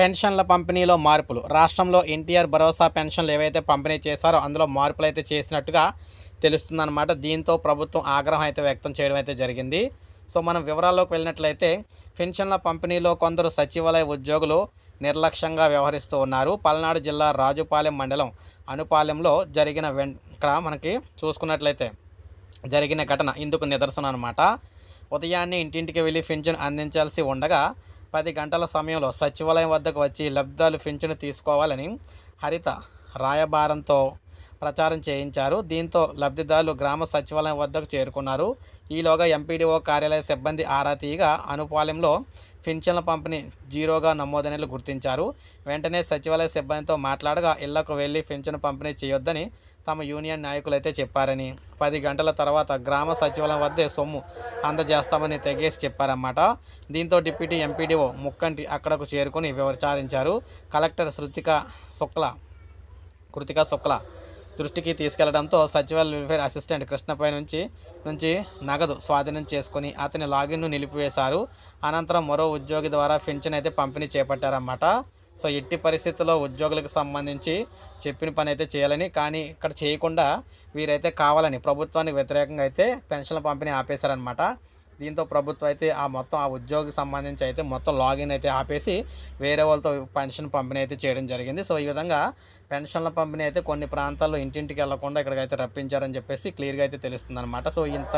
పెన్షన్ల పంపిణీలో మార్పులు. రాష్ట్రంలో ఎన్టీఆర్ భరోసా పెన్షన్లు ఏవైతే పంపిణీ చేశారో అందులో మార్పులు అయితే చేసినట్టుగా తెలుస్తుందన్నమాట. దీంతో ప్రభుత్వం ఆగ్రహం అయితే వ్యక్తం చేయడం అయితే జరిగింది. సో మనం వివరాల్లోకి వెళ్ళినట్లయితే పెన్షన్ల పంపిణీలో కొందరు సచివాలయ ఉద్యోగులు నిర్లక్ష్యంగా వ్యవహరిస్తూ ఉన్నారు. పల్నాడు జిల్లా రాజుపాలెం మండలం అనుపాలెంలో జరిగిన వెం ఇక్కడ మనకి చూసుకున్నట్లయితే జరిగిన ఘటన ఇందుకు నిదర్శనం అనమాట ఉదయాన్నే ఇంటింటికి వెళ్ళి పెన్షన్ అందించాల్సి ఉండగా పది గంటల సమయంలో సచివాలయం వద్దకు వచ్చి లబ్ధాలు పింఛను తీసుకోవాలని హరిత రాయబారంతో ప్రచారం చేయించారు. దీంతో లబ్ధిదారులు గ్రామ సచివాలయం వద్దకు చేరుకున్నారు. ఈలోగా ఎంపీడీఓ కార్యాలయ సిబ్బంది ఆరా తీయగా అనుపాలెంలో పింఛన్ల పంపిణీ జీరోగా నమోదైనట్లు గుర్తించారు. వెంటనే సచివాలయ సిబ్బందితో మాట్లాడగా ఇళ్ళకు వెళ్ళి పింఛను పంపిణీ చేయొద్దని తమ యూనియన్ నాయకులైతే చెప్పారని. పది గంటల తర్వాత గ్రామ సచివాలయం వద్దే సొమ్ము అందజేస్తామని తెగేసి చెప్పారన్నమాట. దీంతో డిప్యూటీ ఎంపీడీఓ ముక్కంటి అక్కడకు చేరుకుని విచారించారు కలెక్టర్ శృతిక శుక్ల కృతిక శుక్ల దృష్టికి తీసుకెళ్ళడంతో సచివాలయ వెల్ఫేర్ అసిస్టెంట్ కృష్ణపై నుంచి నుంచి నగదు స్వాధీనం చేసుకుని అతని లాగిన్ను నిలిపివేశారు. అనంతరం మరో ఉద్యోగి ద్వారా పెన్షన్ అయితే పంపిణీ చేపట్టారన్నమాట. సో ఎట్టి పరిస్థితుల్లో ఉద్యోగులకు సంబంధించి చెప్పిన పని అయితే చేయాలని కానీ ఇక్కడ చేయకుండా వీరైతే కావాలని ప్రభుత్వానికి వ్యతిరేకంగా అయితే పెన్షన్ల పంపిణీ ఆపేశారనమాట దీంతో ప్రభుత్వం అయితే ఆ మొత్తం ఆ ఉద్యోగికి సంబంధించి అయితే మొత్తం లాగిన్ అయితే ఆపేసి వేరే వాళ్ళతో పెన్షన్ పంపిణీ అయితే చేయడం జరిగింది. సో ఈ విధంగా పెన్షన్ల పంపిణీ అయితే కొన్ని ప్రాంతాల్లో ఇంటింటికి వెళ్ళకుండా ఇక్కడికైతే రప్పించారని చెప్పేసి క్లియర్గా అయితే తెలుస్తుంది అనమాట సో ఇంత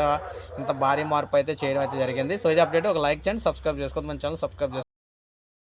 ఇంత భారీ మార్పు అయితే చేయడం అయితే జరిగింది. సో ఇది అప్డేట్. ఒక లైక్ చేయండి సబ్స్క్రైబ్ చేసుకోండి. మన ఛానల్ సబ్స్క్రైబ్ చేసుకోండి.